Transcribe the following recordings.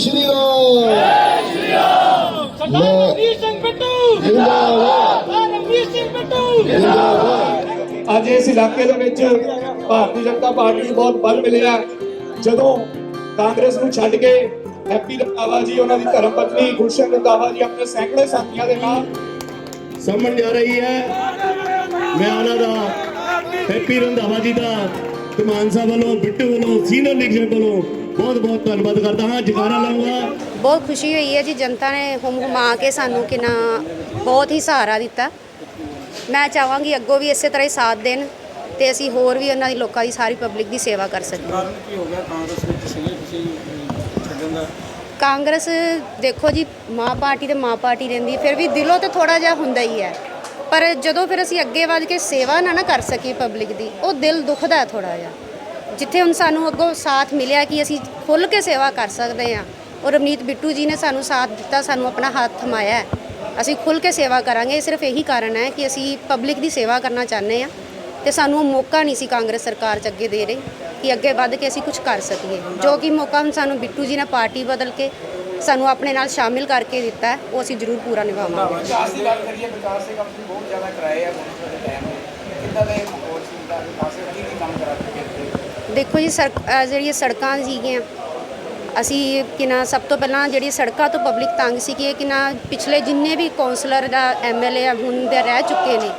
ਸ਼੍ਰੀ ਰਾਮ ਸਰਦਾਰ ਰਣਵੀਰ ਸਿੰਘ ਬਿੱਟੂ ਜਿੰਦਾਬਾਦ ਰਣਵੀਰ ਸਿੰਘ ਬਿੱਟੂ ਜਿੰਦਾਬਾਦ ਅੱਜ ਇਸ ਇਲਾਕੇ ਦੇ ਵਿੱਚ ਭਾਰਤੀ ਜਨਤਾ ਪਾਰਟੀ ਨੂੰ ਬਹੁਤ ਬਲ ਮਿਲਿਆ। ਜਦੋਂ ਕਾਂਗਰਸ ਨੂੰ ਛੱਡ ਕੇ ਹੈਪੀ ਰੰਧਾਵਾ ਜੀ, ਉਹਨਾਂ ਦੀ ਧਰਮ ਪਤਨੀ ਗੁਲਸ਼ਨ ਰੰਧਾਵਾ ਜੀ ਆਪਣੇ ਸੈਂਕੜੇ ਸਾਥੀਆਂ ਦੇ ਨਾਲ ਸਮਝ ਜਾ ਰਹੀ ਹੈ। ਮੈਂ ਉਹਨਾਂ ਦਾ ਹੈਪੀ ਰੰਧਾਵਾ ਜੀ ਦਾ ਕਮਾਨ ਸਾਹਿਬ ਵੱਲੋਂ, ਬਿੱਟੂ ਵੱਲੋਂ, ਸੀਨੀਅਰ ਲੀਡਰ ਵੱਲੋਂ ਬਹੁਤ ਬਹੁਤ ਧੰਨਵਾਦ ਕਰਦਾ ਹਾਂ ਜਗਾਰਾ ਲਾਉਂਗਾ ਬਹੁਤ ਖੁਸ਼ੀ ਹੋਈ ਹੈ ਜੀ ਜਨਤਾ ਨੇ ਹੁਮ ਹੁਮਾ ਕੇ ਸਾਨੂੰ ਕਿੰਨਾ ਬਹੁਤ ਹੀ ਸਹਾਰਾ ਦਿੱਤਾ। ਮੈਂ ਚਾਹਾਂਗੀ ਅੱਗੋਂ ਵੀ ਇਸੇ ਤਰ੍ਹਾਂ ਹੀ ਸਾਥ ਦੇਣ ਤੇ ਅਸੀਂ ਹੋਰ ਵੀ ਉਹਨਾਂ ਦੀ ਲੋਕਾਂ ਦੀ ਸਾਰੀ ਪਬਲਿਕ ਦੀ ਸੇਵਾ ਕਰ ਸਕੀਏ। ਕਾਰਨ ਕੀ ਹੋ ਗਿਆ? ਕਾਂਗਰਸ ਵਿੱਚ ਸੀਗੇ ਤੁਸੀਂ ਛੱਡਣ ਦਾ? ਕਾਂਗਰਸ ਦੇਖੋ ਜੀ ਮਾਂ ਪਾਰਟੀ ਤੇ ਮਾਂ ਪਾਰਟੀ ਰਹਿੰਦੀ ਹੈ, ਫਿਰ ਵੀ ਦਿਲੋਂ ਤੇ ਥੋੜਾ ਜਿਹਾ ਹੁੰਦਾ ਹੀ ਹੈ। ਪਰ ਜਦੋਂ ਫਿਰ ਅਸੀਂ ਅੱਗੇ ਵੱਧ ਕੇ ਸੇਵਾ ਨਾ ਨਾ ਕਰ ਸਕੀਏ ਪਬਲਿਕ ਦੀ ਉਹ ਦਿਲ ਦੁਖਦਾ ਥੋੜਾ ਜਿਹਾ। ਜਿੱਥੇ ਹੁਣ ਸਾਨੂੰ ਅੱਗੋਂ ਸਾਥ ਮਿਲਿਆ ਕਿ ਅਸੀਂ ਖੁੱਲ ਕੇ ਸੇਵਾ ਕਰ ਸਕਦੇ ਹਾਂ। ਔਰ ਰਵਨੀਤ ਬਿੱਟੂ ਜੀ ਨੇ ਸਾਨੂੰ ਸਾਥ ਦਿੱਤਾ, ਸਾਨੂੰ ਆਪਣਾ ਹੱਥ ਥਮਾਇਆ ਅਸੀਂ ਖੁੱਲ ਕੇ ਸੇਵਾ ਕਰਾਂਗੇ। ਇਹ ਸਿਰਫ ਇਹੀ ਕਾਰਨ ਹੈ ਕਿ ਅਸੀਂ ਪਬਲਿਕ ਦੀ ਸੇਵਾ ਕਰਨਾ ਚਾਹੁੰਦੇ ਹਾਂ ਤੇ ਸਾਨੂੰ ਉਹ ਮੌਕਾ ਨਹੀਂ ਸੀ ਕਾਂਗਰਸ ਸਰਕਾਰ ਚ ਅੱਗੇ ਦੇ ਰਹੀ ਕਿ ਅੱਗੇ ਵੱਧ ਕੇ ਅਸੀਂ ਕੁਝ ਕਰ ਸਕੀਏ। ਜੋ ਕਿ ਮੌਕਾ ਹੁਣ ਸਾਨੂੰ ਬਿੱਟੂ ਜੀ ਨੇ ਪਾਰਟੀ ਬਦਲ ਕੇ ਸਾਨੂੰ ਆਪਣੇ ਨਾਲ ਸ਼ਾਮਿਲ ਕਰਕੇ ਦਿੱਤਾ ਉਹ ਅਸੀਂ ਜ਼ਰੂਰ ਪੂਰਾ ਨਿਭਾਵਾਂਗੇ। ਵਿਕਾਸ ਦੀ ਗੱਲ ਕਰੀਏ, ਵਿਕਾਸ ਦੇ ਕੰਮ ਬਹੁਤ ਜ਼ਿਆਦਾ ਕਰਾਏ ਆ ਹੁਣ ਦੇ। ਟਾਈਮ ਸੀ? ਵਿਕਾਸ ਕੀ ਕੀ ਕੰਮ ਕਰਾ ਦੇਖੋ ਜੀ ਸੜਕ ਜਿਹੜੀਆਂ ਸੜਕਾਂ ਸੀਗੀਆਂ ਅਸੀਂ ਕਿ ਨਾ ਸਭ ਤੋਂ ਪਹਿਲਾਂ ਜਿਹੜੀ ਸੜਕਾਂ ਤੋਂ ਪਬਲਿਕ ਤੰਗ ਸੀ ਕਿ ਕਿ ਨਾ ਪਿਛਲੇ ਜਿੰਨੇ ਵੀ ਕੌਂਸਲਰ ਦਾ ਐਮਐਲਏ ਹੁਣ ਦੇ ਰਹਿ ਚੁੱਕੇ ਨੇ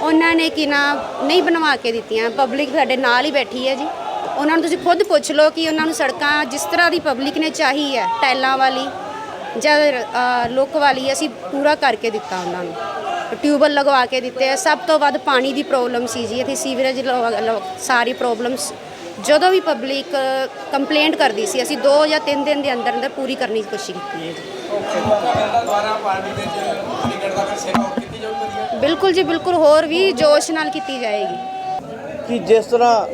ਉਹਨਾਂ ਨੇ ਕਿ ਨਾ ਨਹੀਂ ਬਣਵਾ ਕੇ ਦਿੱਤੀਆਂ। ਪਬਲਿਕ ਸਾਡੇ ਨਾਲ ਹੀ ਬੈਠੀ ਹੈ ਜੀ। ਉਹਨਾਂ ਨੂੰ ਤੁਸੀਂ ਖੁਦ ਪੁੱਛ ਲਓ ਕਿ ਉਹਨਾਂ ਨੂੰ ਸੜਕਾਂ ਜਿਸ ਤਰ੍ਹਾਂ ਦੀ ਪਬਲਿਕ ਨੇ ਚਾਹੀ ਹੈ ਟਾਈਲਾਂ ਵਾਲੀ ਜਾਂ ਅ, ਲੁੱਕ ਵਾਲੀ ਅਸੀਂ ਪੂਰਾ ਕਰਕੇ ਦਿੱਤਾ ਉਹਨਾਂ ਨੂੰ। ਟਿਊਬਲ ਲਗਵਾ ਕੇ ਦਿੱਤੇ ਆ। ਸਭ ਤੋਂ ਵੱਧ ਪਾਣੀ ਦੀ ਪ੍ਰੋਬਲਮ ਸੀ ਜੀ। ਇੱਥੇ ਸੀਵਰੇਜ ਲਵਾ- ਲਵਾ- ਸਾਰੀ ਪ੍ਰੋਬਲਮਸ ਜਦੋਂ ਵੀ ਪਬਲਿਕ ਕੰਪਲੇਂਟ ਕਰਦੀ ਸੀ, ਅਸੀਂ 2 ਜਾਂ 3 ਦਿਨ ਦੇ ਅੰਦਰ ਅੰਦਰ ਪੂਰੀ ਕਰਨ ਦੀ ਕੋਸ਼ਿਸ਼ ਕੀਤੀ ਹੈ ਜੀ। ਬਿਲਕੁਲ ਜੀ, ਬਿਲਕੁਲ ਹੋਰ ਵੀ ਜੋਸ਼ ਨਾਲ ਕੀਤੀ ਜਾਏਗੀ। ਕਿ ਜਿਸ ਤਰ੍ਹਾਂ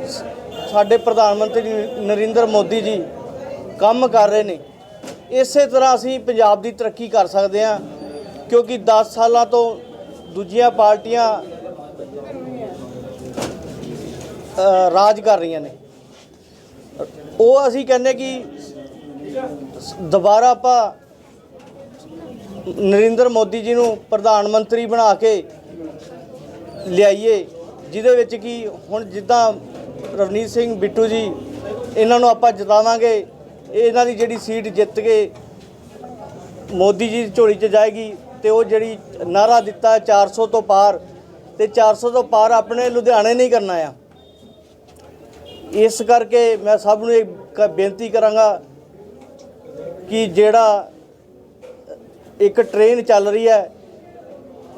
ਸਾਡੇ ਪ੍ਰਧਾਨ ਮੰਤਰੀ ਨਰਿੰਦਰ ਮੋਦੀ ਜੀ ਕੰਮ ਕਰ ਰਹੇ ਨੇ, ਇਸੇ ਤਰ੍ਹਾਂ ਅਸੀਂ ਪੰਜਾਬ ਦੀ ਤਰੱਕੀ ਕਰ ਸਕਦੇ ਹਾਂ, ਕਿਉਂਕਿ 10 ਸਾਲਾਂ ਤੋਂ ਦੂਜੀਆਂ ਪਾਰਟੀਆਂ ਰਾਜ ਕਰ ਰਹੀਆਂ ਨੇ। ਉਹ ਅਸੀਂ ਕਹਿੰਦੇ ਕਿ ਦੁਬਾਰਾ ਆਪਾਂ ਨਰਿੰਦਰ ਮੋਦੀ ਜੀ ਨੂੰ ਪ੍ਰਧਾਨ ਮੰਤਰੀ ਬਣਾ ਕੇ ਲਿਆਈਏ, ਜਿਹਦੇ ਵਿੱਚ ਕਿ ਹੁਣ ਜਿੱਦਾਂ ਰਵਨੀਤ ਸਿੰਘ ਬਿੱਟੂ ਜੀ ਇਹਨਾਂ ਨੂੰ ਆਪਾਂ ਜਿਤਾਵਾਂਗੇ, ਇਹਨਾਂ ਦੀ ਜਿਹੜੀ ਸੀਟ ਜਿੱਤ ਕੇ ਮੋਦੀ ਜੀ ਦੀ ਝੋਲੀ 'ਚ ਜਾਏਗੀ ਤੇ ਉਹ ਜਿਹੜੀ ਨਾਰਾ ਦਿੱਤਾ ਹੈ 400 ਤੋਂ ਪਾਰ, ਤੇ 400 ਤੋਂ ਪਾਰ ਆਪਣੇ ਲੁਧਿਆਣੇ ਨਹੀਂ ਕਰਨਾ ਆ। ਇਸ ਕਰਕੇ ਮੈਂ ਸਭ ਨੂੰ ਇਹ ਕ- ਬੇਨਤੀ ਕਰਾਂਗਾ ਕਿ ਜਿਹੜਾ ਇੱਕ ਟ੍ਰੇਨ ਚੱਲ ਰਹੀ ਹੈ,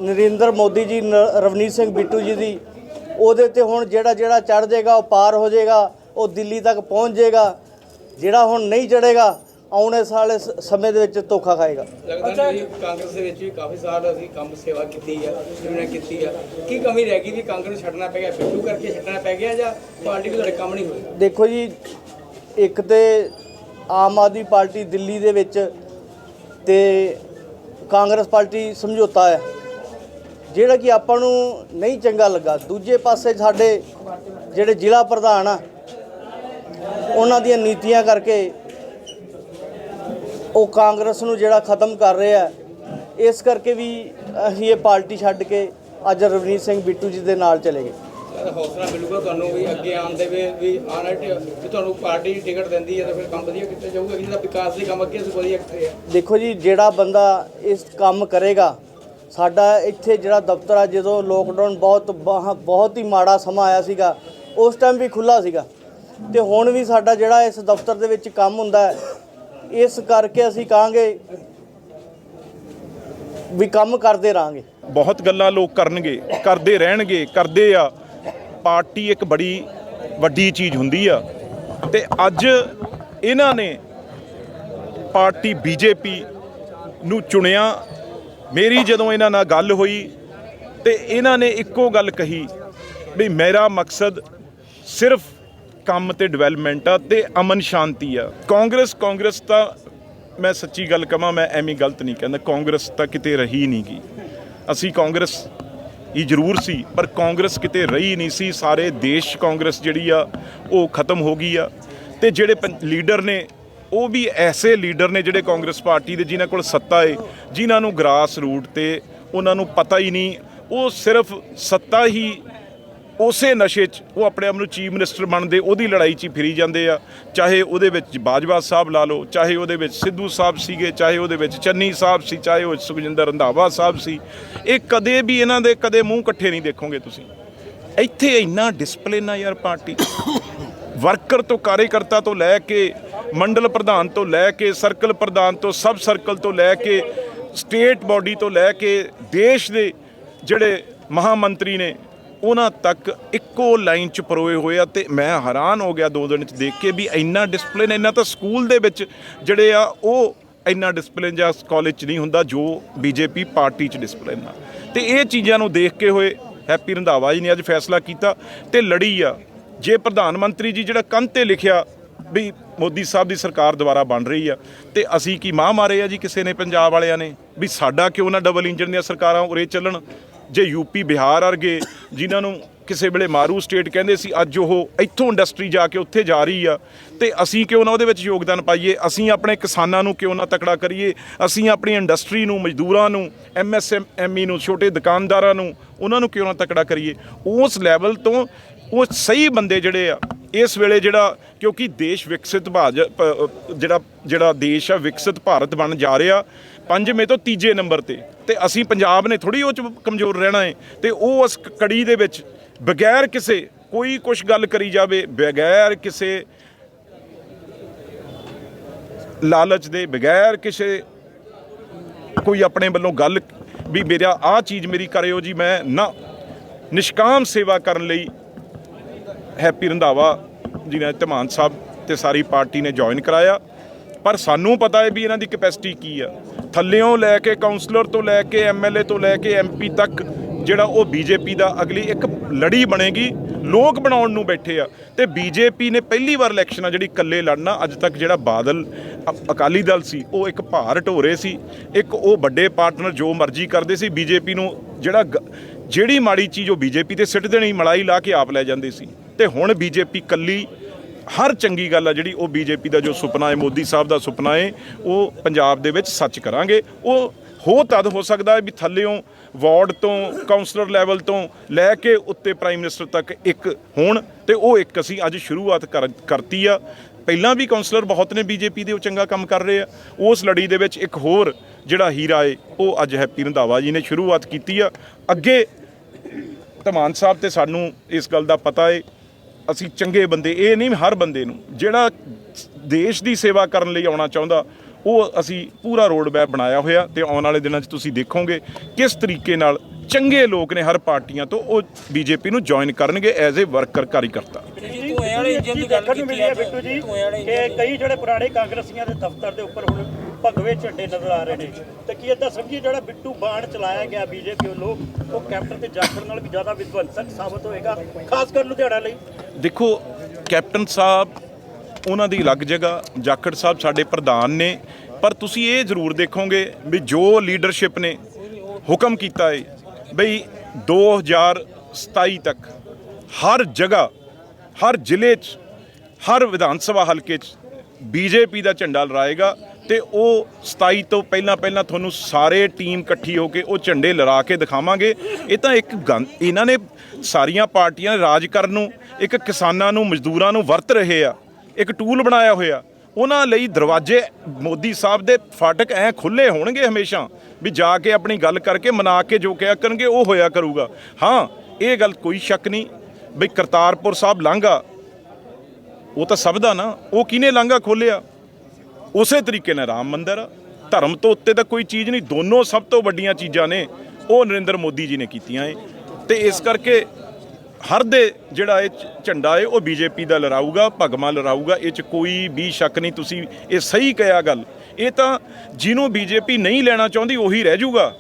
ਨਰਿੰਦਰ ਮੋਦੀ ਜੀ, ਨ- ਰਵਨੀਤ ਸਿੰਘ ਬਿੱਟੂ ਜੀ ਦੀ, ਉਹਦੇ ਤੇ ਹੁਣ ਜਿਹੜਾ ਜਿਹੜਾ ਚੜ ਜਾਏਗਾ, ਉਹ ਪਾਰ ਹੋ ਜਾਏਗਾ, ਉਹ ਦਿੱਲੀ ਤੱਕ ਪਹੁੰਚ ਜਾਏਗਾ, ਜਿਹੜਾ ਹੁਣ ਨਹੀਂ ਚੜੇਗਾ ਆਉਣੇ ਸਾਲੇ ਸ- ਸਮੇਂ ਦੇ ਵਿੱਚ ਧੋਖਾ ਖਾਏਗਾ। ਲੱਗਦਾ ਨਹੀਂ ਕਾਂਗਰਸ ਦੇ ਵਿੱਚ ਵੀ ਕਾਫੀ ਸਾਲ ਅਸੀਂ ਕੰਮ ਸੇਵਾ ਕੀਤੀ ਆ ਜਿਵੇਂ ਕੀਤੀ ਆ। ਕੀ ਕਮੀ ਰਹਿ ਗਈ ਵੀ ਕਾਂਗਰਸ ਨੂੰ ਛੱਡਣਾ ਪੈ ਗਿਆ ਬਿੱਟੂ ਕਰਕੇ ਛੱਡਣਾ ਪੈ ਗਿਆ ਜਾਂ ਪਾਰਟੀ ਵੀ ਤੁਹਾਡੇ ਕੰਮ ਨਹੀਂ ਹੋਏ ਦੇਖੋ ਜੀ ਇੱਕ ਤੇ ਆਮ ਆਦਮੀ ਪਾਰਟੀ ਦਿੱਲੀ ਦੇ ਵਿੱਚ ਤੇ ਕਾਂਗਰਸ ਪਾਰਟੀ ਸਮਝੌਤਾ ਹੈ। ਜਿਹੜਾ ਕਿ ਆਪਾਂ ਨੂੰ ਨਹੀਂ ਚੰਗਾ ਲੱਗਾ। ਦੂਜੇ ਪਾਸੇ ਸਾਡੇ ਜਿਹੜੇ ਜ਼ਿਲ੍ਹਾ ਪ੍ਰਧਾਨ ਆ ਉਹਨਾਂ ਦੀਆਂ ਨੀਤੀਆਂ ਕਰਕੇ ਉਹ ਕਾਂਗਰਸ ਨੂੰ ਜਿਹੜਾ ਖਤਮ ਕਰ ਰਹੇ ਇਸ ਕਰਕੇ ਵੀ ਅਸੀਂ ਇਹ ਪਾਰਟੀ ਛੱਡ ਕੇ ਅੱਜ ਰਵਨੀਤ ਸਿੰਘ ਬਿੱਟੂ ਜੀ ਦੇ ਨਾਲ ਚਲੇ ਗਏ। ਹੌਸਲਾ ਮਿਲੂਗਾ ਤੁਹਾਨੂੰ ਵੀ ਅੱਗੇ ਆਉਣ ਦੇ ਵੀ ਵੀ ਆਉਣ ਵੀ ਤੁਹਾਨੂੰ ਪਾਰਟੀ ਟਿਕਟ ਦਿੰਦੀ ਹੈ ਤਾਂ ਫਿਰ ਕੰਮ ਵਧੀਆ ਕੀਤਾ ਜਾਊਗਾ ਜਿਹਦਾ ਵਿਕਾਸ ਦੇ ਕੰਮ ਅੱਗੇ ਅਸੀਂ ਵਧੀਆ ਕਰੇ ਦੇਖੋ ਜੀ ਜਿਹੜਾ ਬੰਦਾ ਇਸ ਕੰਮ ਕਰੇਗਾ ਸਾਡਾ ਇੱਥੇ ਜਿਹੜਾ ਦਫ਼ਤਰ ਆ ਜਦੋਂ ਲੋਕਡਾਊਨ ਬਹੁਤ ਬਾਹ- ਬਹੁਤ ਹੀ ਮਾੜਾ ਸਮਾਂ ਆਇਆ ਸੀਗਾ ਉਸ ਟਾਈਮ ਵੀ ਖੁੱਲਾ ਸੀਗਾ। ਤੇ ਹੁਣ ਵੀ ਸਾਡਾ ਜਿਹੜਾ ਇਸ ਦਫ਼ਤਰ ਦੇ ਵਿੱਚ ਕੰਮ ਹੁੰਦਾ ਹੈ ਇਸ ਕਰਕੇ ਅਸੀਂ ਕਹਾਂਗੇ ਵੀ ਕੰਮ ਕਰਦੇ ਰਹਾਂਗੇ। ਬਹੁਤ ਗੱਲਾਂ ਲੋਕ ਕਰਨਗੇ, ਕਰਦੇ ਰਹਿਣਗੇ, ਕਰਦੇ ਆ। ਪਾਰਟੀ ਇੱਕ ਬੜੀ ਵੱਡੀ ਚੀਜ਼ ਹੁੰਦੀ ਆ। ਤੇ ਅੱਜ ਇਹਨਾਂ ਨੇ ਪਾਰਟੀ ਬੀਜੇਪੀ ਨੂੰ ਚੁਣਿਆ। ਮੇਰੀ ਜਦੋਂ ਇਹਨਾਂ ਨਾਲ ਗੱਲ ਹੋਈ ਤੇ ਇਹਨਾਂ ਨੇ ਇੱਕੋ ਗੱਲ ਕਹੀ ਵੀ ਮੇਰਾ ਮਕਸਦ ਸਿਰਫ ਕੰਮ ਤੇ ਡਿਵੈਲਪਮੈਂਟ ਆ ਤੇ ਅਮਨ ਸ਼ਾਂਤੀ ਆ। ਕਾਂਗਰਸ ਕਾਂਗਰਸ ਤਾਂ ਮੈਂ ਸੱਚੀ ਗੱਲ ਕਹਾਂ ਮੈਂ ਐਵੇਂ ਗਲਤ ਨਹੀਂ ਕਹਿੰਦਾ, ਕਾਂਗਰਸ ਤਾਂ ਕਿਤੇ ਰਹੀ ਨਹੀਂ ਗੀ। ਅਸੀਂ ਕਾਂਗਰਸ ਹੀ ਜ਼ਰੂਰ ਸੀ, ਪਰ ਕਾਂਗਰਸ ਕਿਤੇ ਰਹੀ ਨਹੀਂ ਸੀ। ਸਾਰੇ ਦੇਸ਼ ਕਾਂਗਰਸ ਜਿਹੜੀ ਆ, ਉਹ ਖਤਮ ਹੋ ਗਈ ਆ। ਤੇ ਜਿਹੜੇ ਪੰ- ਲੀਡਰ ਨੇ, ਉਹ ਵੀ ਐਸੇ ਲੀਡਰ ਨੇ ਜਿਹੜੇ ਕਾਂਗਰਸ ਪਾਰਟੀ ਦੇ, ਜਿਨ੍ਹਾਂ ਕੋਲ ਸੱਤਾ ਏ, ਜਿਨ੍ਹਾਂ ਨੂੰ ਗ੍ਰਾਸ ਰੂਟ ਤੇ ਉਹਨਾਂ ਨੂੰ ਪਤਾ ਹੀ ਨਹੀਂ। ਉਹ ਸਿਰਫ ਸੱਤਾ ਹੀ ਉਸੇ ਨਸ਼ੇ 'ਚ ਉਹ ਆਪਣੇ ਆਪ ਨੂੰ ਚੀਫ ਮਿਨਿਸਟਰ ਬਣਦੇ, ਉਹਦੀ ਲੜਾਈ 'ਚ ਹੀ ਫਿਰੀ ਜਾਂਦੇ ਆ। ਚਾਹੇ ਉਹਦੇ ਵਿੱਚ ਬਾਜਵਾ ਸਾਹਿਬ ਲਾ ਲਓ, ਚਾਹੇ ਉਹਦੇ ਵਿੱਚ ਸਿੱਧੂ ਸਾਹਿਬ ਸੀਗੇ, ਚਾਹੇ ਉਹਦੇ ਵਿੱਚ ਚੰਨੀ ਸਾਹਿਬ ਸੀ, ਚਾਹੇ ਉਹ ਸੁਖਜਿੰਦਰ ਰੰਧਾਵਾ ਸਾਹਿਬ ਸੀ। ਇਹ ਕਦੇ ਵੀ ਇਹਨਾਂ ਦੇ ਕਦੇ ਮੂੰਹ ਇਕੱਠੇ ਨਹੀਂ ਦੇਖੋਗੇ ਤੁਸੀਂ। ਇੱਥੇ ਇੰਨਾ ਡਿਸਪਲਿਨ ਆ ਯਾਰ ਪਾਰਟੀ। ਵਰਕਰ ਤੋਂ, ਕਾਰਜਕਰਤਾ ਤੋਂ ਲੈ ਕੇ, ਮੰਡਲ ਪ੍ਰਧਾਨ ਤੋਂ ਲੈ ਕੇ ਸਰਕਲ ਪ੍ਰਧਾਨ ਤੋਂ, ਸਬ ਸਰਕਲ ਤੋਂ ਲੈ ਕੇ ਸਟੇਟ ਬਾਡੀ ਤੋਂ ਲੈ ਕੇ, ਦੇਸ਼ ਦੇ ਜਿਹੜੇ ਮਹਾਮੰਤਰੀ ਨੇ ਉਹਨਾਂ ਤੱਕ ਇੱਕੋ ਲਾਈਨ 'ਚ ਪਰੋਏ ਹੋਏ ਆ ਤੇ ਮੈਂ ਹੈਰਾਨ ਹੋ ਗਿਆ ਦੋ ਦਿਨ 'ਚ ਦੇਖ ਕੇ ਵੀ ਇੰਨਾ ਡਿਸਪਲਿਨ ਇੰਨਾ ਤਾਂ ਸਕੂਲ ਦੇ ਵਿੱਚ ਜਿਹੜੇ ਆ, ਉਹ ਇੰਨਾ ਡਿਸਪਲਿਨ ਜਾਂ ਕਾਲਜ 'ਚ ਨਹੀਂ ਹੁੰਦਾ ਜੋ ਬੀਜੇਪੀ ਪਾਰਟੀ 'ਚ ਡਿਸਪਲਿਨ ਆ। ਤੇ ਇਹ ਚੀਜ਼ਾਂ ਨੂੰ ਦੇਖ ਕੇ ਹੋਏ ਹੈਪੀ ਰੰਧਾਵਾ ਜੀ ਨੇ ਅੱਜ ਫੈਸਲਾ ਕੀਤਾ ਤੇ ਲੜੀ ਆ। ਜੇ ਪ੍ਰਧਾਨ ਮੰਤਰੀ ਜੀ ਜਿਹੜਾ ਕੰਨ ਤੇ ਲਿਖਿਆ ਵੀ ਮੋਦੀ ਸਾਹਿਬ ਦੀ ਸਰਕਾਰ ਦੁਬਾਰਾ ਬਣ ਰਹੀ ਆ, ਤੇ ਅਸੀਂ ਕੀ ਮਾਂ ਮਾਰੇ ਆ ਜੀ ਕਿਸੇ ਨੇ ਪੰਜਾਬ ਵਾਲਿਆਂ ਨੇ? ਵੀ ਸਾਡਾ ਕਿਉਂ ਨਾ ਡਬਲ ਇੰਜਨ ਦੀਆਂ ਸਰਕਾਰਾਂ ਉਰੇ ਚੱਲਣ? ਜੇ ਯੂਪੀ, ਬਿਹਾਰ ਵਰਗੇ ਜਿਨ੍ਹਾਂ ਨੂੰ ਕਿਸੇ ਵੇਲੇ ਮਾਰੂ ਸਟੇਟ ਕਹਿੰਦੇ ਸੀ, ਅੱਜ ਉਹ ਇੱਥੋਂ ਇੰਡਸਟਰੀ ਜਾ ਕੇ ਉੱਥੇ ਜਾ ਰਹੀ ਆ, ਤੇ ਅਸੀਂ ਕਿਉਂ ਨਾ ਉਹਦੇ ਵਿੱਚ ਯੋਗਦਾਨ ਪਾਈਏ? ਅਸੀਂ ਆਪਣੇ ਕਿਸਾਨਾਂ ਨੂੰ ਕਿਉਂ ਨਾ ਤਕੜਾ ਕਰੀਏ? ਅਸੀਂ ਆਪਣੀ ਇੰਡਸਟਰੀ ਨੂੰ, ਮਜ਼ਦੂਰਾਂ ਨੂੰ ਐਮਐਸਐਮਈ ਨੂੰ, ਛੋਟੇ ਦੁਕਾਨਦਾਰਾਂ ਨੂੰ, ਉਹਨਾਂ ਨੂੰ ਕਿਉਂ ਨਾ ਤਕੜਾ ਕਰੀਏ? ਉਸ ਲੈਵਲ ਤੋਂ ਉਹ ਸਹੀ ਬੰਦੇ ਜਿਹੜੇ ਆ, ਇਸ ਵੇਲੇ ਜਿਹੜਾ, ਕਿਉਂਕਿ ਦੇਸ਼ ਵਿਕਸਿਤ ਭਾਜ ਜਿਹੜਾ ਜਿਹੜਾ ਦੇਸ਼ ਆ, ਵਿਕਸਿਤ ਭਾਰਤ ਬਣ ਜਾ ਰਿਹਾ ਪੰਜਵੇਂ ਤੋਂ ਤੀਜੇ ਨੰਬਰ ਤੇ। ਤੇ ਅਸੀਂ ਪੰਜਾਬ ਨੇ ਥੋੜੀ ਉਹ ਚ ਕਮਜ਼ੋਰ ਰਹਿਣਾ ਹੈ ਤੇ ਉਹ ਉਸ ਕੜੀ ਦੇ ਵਿੱਚ ਬਗੈਰ ਕਿਸੇ, ਕੋਈ ਕੁਝ ਗੱਲ ਕਰੀ ਜਾਵੇ, ਬਗੈਰ ਕਿਸੇ ਲਾਲਚ ਦੇ, ਬਗੈਰ ਕਿਸੇ ਕੋਈ ਆਪਣੇ ਵੱਲੋਂ ਗੱਲ ਵੀ ਮੇਰਾ ਆਹ ਚੀਜ਼ ਮੇਰੀ ਕਰਿਓ ਜੀ, ਮੈਂ ਨਾ ਨਿਸ਼ਕਾਮ ਸੇਵਾ ਕਰਨ ਲਈ ਹੈਪੀ ਰੰਧਾਵਾ ਜੀ ਨੇ ਧਮਾਨ ਸਾਹਿਬ ਤੇ ਸਾਰੀ ਪਾਰਟੀ ਨੇ ਜੁਆਇਨ ਕਰਾਇਆ। ਪਰ ਸਾਨੂੰ ਪਤਾ ਹੈ ਵੀ ਇਹਨਾਂ ਦੀ ਕੈਪੈਸਿਟੀ ਕੀ ਆ। ਥੱਲਿਓਂ ਲੈ ਕੇ ਕਾਉਂਸਲਰ ਤੋਂ ਲੈ ਕੇ ਐਮਐਲਏ ਤੋਂ ਲੈ ਕੇ ਐਮਪੀ ਤੱਕ ਜਿਹੜਾ ਉਹ ਬੀਜੇਪੀ ਦਾ ਅਗਲੀ ਇੱਕ ਲੜੀ ਬਣੇਗੀ, ਲੋਕ ਬਣਾਉਣ ਨੂੰ ਬੈਠੇ ਆ। ਤੇ ਬੀਜੇਪੀ ਨੇ ਪਹਿਲੀ ਵਾਰ ਇਲੈਕਸ਼ਨ ਆ ਜਿਹੜੀ ਇਕੱਲੇ ਲੜਨਾ ਅੱਜ ਤੱਕ ਜਿਹੜਾ ਬਾਦਲ, ਅ- ਅਕਾਲੀ ਦਲ ਸੀ, ਉਹ ਇੱਕ ਭਾਰ ਢੋਰੇ ਸੀ, ਇੱਕ ਉਹ ਵੱਡੇ ਪਾਰਟਨਰ ਜੋ ਮਰਜ਼ੀ ਕਰਦੇ ਸੀ ਬੀਜੇਪੀ ਨੂੰ ਜਿਹੜਾ ਗ- ਜਿਹੜੀ ਮਾੜੀ ਚੀਜ਼ ਉਹ ਬੀਜੇਪੀ ਤੇ ਸਿੱਟ ਦੇਣੀ, ਮਲਾਈ ਲਾ ਕੇ ਆਪ ਲੈ ਜਾਂਦੇ ਸੀ। ਤੇ ਹੁਣ ਬੀਜੇਪੀ ਕੱਲੀ ਹਰ ਚੰਗੀ ਗੱਲ ਆ ਜਿਹੜੀ ਉਹ ਬੀਜੇਪੀ ਦਾ ਜੋ ਸੁਪਨਾ ਹੈ, ਮੋਦੀ ਸਾਹਿਬ ਦਾ ਸੁਪਨਾ ਹੈ, ਉਹ ਪੰਜਾਬ ਦੇ ਵਿੱਚ ਸੱਚ ਕਰਾਂਗੇ। ਉਹ ਹੋ ਤਦ ਹੋ ਸਕਦਾ ਹੈ ਵੀ ਥੱਲਿਓਂ ਵਾਰਡ ਤੋਂ ਕਾਉਂਸਲਰ ਲੈਵਲ ਤੋਂ ਲੈ ਕੇ ਉੱਤੇ ਪ੍ਰਾਈਮ ਮਿਨਿਸਟਰ ਤੱਕ ਇੱਕ ਹੋਣ ਤੇ ਉਹ ਇੱਕ ਅਸੀਂ ਅੱਜ ਸ਼ੁਰੂਆਤ ਕਰ- ਕਰਤੀ ਆ। ਪਹਿਲਾਂ ਵੀ ਕਾਉਂਸਲਰ ਬਹੁਤ ਨੇ ਬੀਜੇਪੀ ਦੇ, ਉਹ ਚੰਗਾ ਕੰਮ ਕਰ ਰਹੇ ਆ। ਉਸ ਲੜੀ ਦੇ ਵਿੱਚ ਇੱਕ ਹੋਰ ਜਿਹੜਾ ਹੀਰਾ ਏ ਉਹ ਅੱਜ ਹੈਪੀ ਰੰਧਾਵਾ ਜੀ ਨੇ ਸ਼ੁਰੂਆਤ ਕੀਤੀ ਆ। ਅੱਗੇ ਧਮਾਨ ਸਾਹਿਬ ਤੇ ਸਾਨੂੰ ਇਸ ਗੱਲ ਦਾ ਪਤਾ ਏ ਅਸੀਂ ਚੰਗੇ ਬੰਦੇ ਇਹ ਨਹੀਂ ਹਰ ਬੰਦੇ ਨੂੰ ਜਿਹੜਾ ਦੇਸ਼ ਦੀ ਸੇਵਾ ਕਰਨ ਲਈ ਆਉਣਾ ਚਾਹੁੰਦਾ ਉਹ ਅਸੀਂ ਪੂਰਾ ਰੋਡ ਮੈਪ ਬਣਾਇਆ ਹੋਇਆ ਤੇ ਆਉਣ ਵਾਲੇ ਦਿਨਾਂ 'ਚ ਤੁਸੀਂ ਦੇਖੋਗੇ ਕਿਸ ਤਰੀਕੇ ਨਾਲ ਚੰਗੇ ਲੋਕ ਨੇ ਹਰ ਪਾਰਟੀਆਂ ਤੋਂ ਉਹ ਬੀਜੇਪੀ ਨੂੰ ਜੁਆਇਨ ਕਰਨਗੇ ਐਜ਼ ਏ ਵਰਕਰ ਕਾਰੀਕਰਤਾ ਧੂਏ ਵਾਲੇ ਇੰਜਨ ਦੀ ਗੱਲ ਕੀਤੀ ਹੈ ਬਿੱਟੂ ਜੀ ਕਿ ਕਈ ਜਿਹੜੇ ਪੁਰਾਣੇ ਕਾਂਗਰਸੀਆਂ ਦੇ ਦਫ਼ਤਰ ਦੇ ਉੱਪਰ ਹੁਣ ਭਗਵੇ ਝੰਡੇ ਨਜ਼ਰ ਆ ਰਹੇ ਨੇ। ਤੇ ਕੀ ਇਦਾਂ ਸਮਝੀਏ ਜਿਹੜਾ ਬਿੱਟੂ ਬਾਣ ਚਲਾਇਆ ਗਿਆ ਬੀਜੇਪੀ ਵੱਲੋਂ, ਉਹ ਕੈਪਟਨ ਤੇ ਜਾਖੜ ਨਾਲ ਵੀ ਜ਼ਿਆਦਾ ਵਿਧਵੰਸਕ ਸਾਬਤ ਹੋਏਗਾ, ਖਾਸ ਕਰ ਲੁਧਿਆਣਾ ਲਈ। ਦੇਖੋ, ਕੈਪਟਨ ਸਾਹਿਬ ਉਹਨਾਂ ਦੀ ਅਲੱਗ ਜਗ੍ਹਾ, ਜਾਖੜ ਸਾਹਿਬ ਸਾਡੇ ਪ੍ਰਧਾਨ ਨੇ, ਪਰ ਤੁਸੀਂ ਇਹ ਜ਼ਰੂਰ ਦੇਖੋਗੇ ਵੀ ਜੋ ਲੀਡਰਸ਼ਿਪ ਨੇ ਹੁਕਮ ਕੀਤਾ ਹੈ ਬਈ 2027 ਤੱਕ ਹਰ ਜਗ੍ਹਾ, ਹਰ ਜ਼ਿਲ੍ਹੇ 'ਚ, ਹਰ ਵਿਧਾਨ ਸਭਾ ਹਲਕੇ 'ਚ ਬੀਜੇਪੀ ਦਾ ਝੰਡਾ ਲਹਿਰਾਏਗਾ। ਤੇ ਉਹ 27 ਤੋਂ ਪਹਿਲਾਂ ਪਹਿਲਾਂ ਤੁਹਾਨੂੰ ਸਾਰੇ ਟੀਮ ਇਕੱਠੀ ਹੋ ਕੇ ਉਹ ਝੰਡੇ ਲਹਿਰਾ ਕੇ ਦਿਖਾਵਾਂਗੇ। ਇਹ ਤਾਂ ਇੱਕ ਗੰ- ਇਹਨਾਂ ਨੇ ਸਾਰੀਆਂ ਪਾਰਟੀਆਂ ਰਾਜ ਕਰਨ ਨੂੰ, ਇੱਕ ਕਿਸਾਨਾਂ ਨੂੰ, ਮਜ਼ਦੂਰਾਂ ਨੂੰ ਵਰਤ ਰਹੇ ਆ, ਇੱਕ ਟੂਲ ਬਣਾਇਆ ਹੋਇਆ। ਉਹਨਾਂ ਲਈ ਦਰਵਾਜ਼ੇ ਮੋਦੀ ਸਾਹਿਬ ਦੇ ਫਾਟਕ ਐ ਖੁੱਲੇ ਹੋਣਗੇ ਹਮੇਸ਼ਾ, ਵੀ ਜਾ ਕੇ ਆਪਣੀ ਗੱਲ ਕਰਕੇ ਮਨਾ ਕੇ ਜੋ ਕਿਹਾ ਕਰਨਗੇ ਉਹ ਹੋਇਆ ਕਰੂਗਾ। ਹਾਂ, ਇਹ ਗੱਲ ਕੋਈ ਸ਼ੱਕ ਨਹੀਂ, ਵੀ ਕਰਤਾਰਪੁਰ ਸਾਹਿਬ ਲਾਂਘਾ। ਉਹ ਤਾਂ ਸਭ ਦਾ ਨਾ, ਉਹ ਕਿਹਨੇ ਲਾਂਘਾ ਖੋਲਿਆ ਉਸੇ ਤਰੀਕੇ ਨਾਲ ਰਾਮ ਮੰਦਿਰ ਆ। ਧਰਮ ਤੋਂ ਉੱਤੇ ਤਾਂ ਕੋਈ ਚੀਜ਼ ਨਹੀਂ, ਦੋਨੋਂ ਸਭ ਤੋਂ ਵੱਡੀਆਂ ਚੀਜ਼ਾਂ ਨੇ, ਉਹ ਨਰਿੰਦਰ ਮੋਦੀ ਜੀ ਨੇ ਕੀਤੀਆਂ ਏ ਤੇ ਇਸ ਕਰਕੇ ਹਰ ਦੇ ਜਿਹੜਾ ਇਹ ਝੰਡਾ ਏ, ਉਹ ਬੀਜੇਪੀ ਦਾ ਲਹਿਰਾਊਗਾ ਭਗਮਾ ਲੜਾਊਗਾ, ਇਹ ਚ ਕੋਈ ਵੀ ਸ਼ੱਕ ਨਹੀਂ, ਤੁਸੀਂ ਇਹ ਸਹੀ ਕਿਹਾ ਗੱਲ ਇਹ ਤਾਂ ਜਿਹਨੂੰ ਬੀਜੇਪੀ ਨਹੀਂ ਲੈਣਾ ਚਾਹੁੰਦੀ, ਉਹੀ ਰਹਿ ਜਾਊਗਾ